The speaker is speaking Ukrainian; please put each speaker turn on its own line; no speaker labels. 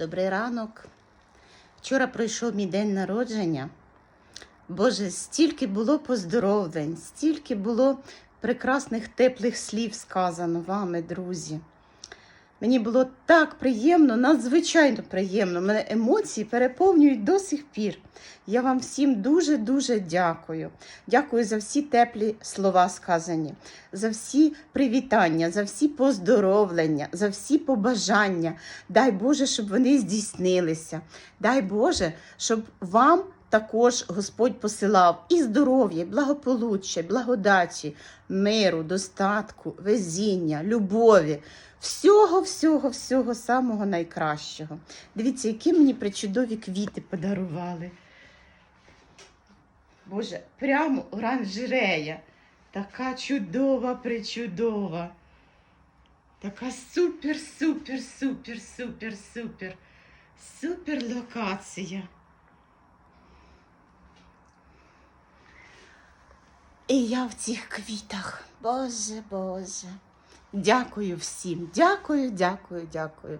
Добрий ранок. Вчора пройшов мій день народження. Боже, стільки було поздоровлень, стільки було прекрасних теплих слів сказано вами, друзі. Мені було так приємно, надзвичайно приємно. Мене емоції переповнюють до сих пір. Я вам всім дуже-дуже дякую. Дякую за всі теплі слова сказані, за всі привітання, за всі поздоровлення, за всі побажання. Дай Боже, щоб вони здійснилися. Дай Боже, щоб вам також Господь посилав і здоров'я, і благополуччя, і благодачі, миру, достатку, везіння, любові. Всього, всього, всього самого найкращого. Дивіться, які мені причудові квіти подарували. Боже, прямо оранжерея. Така чудова, причудова. Така супер, супер, супер, супер, супер, супер локація. І я в цих квітах. Боже, Боже. Дякую всім. Дякую, дякую, дякую.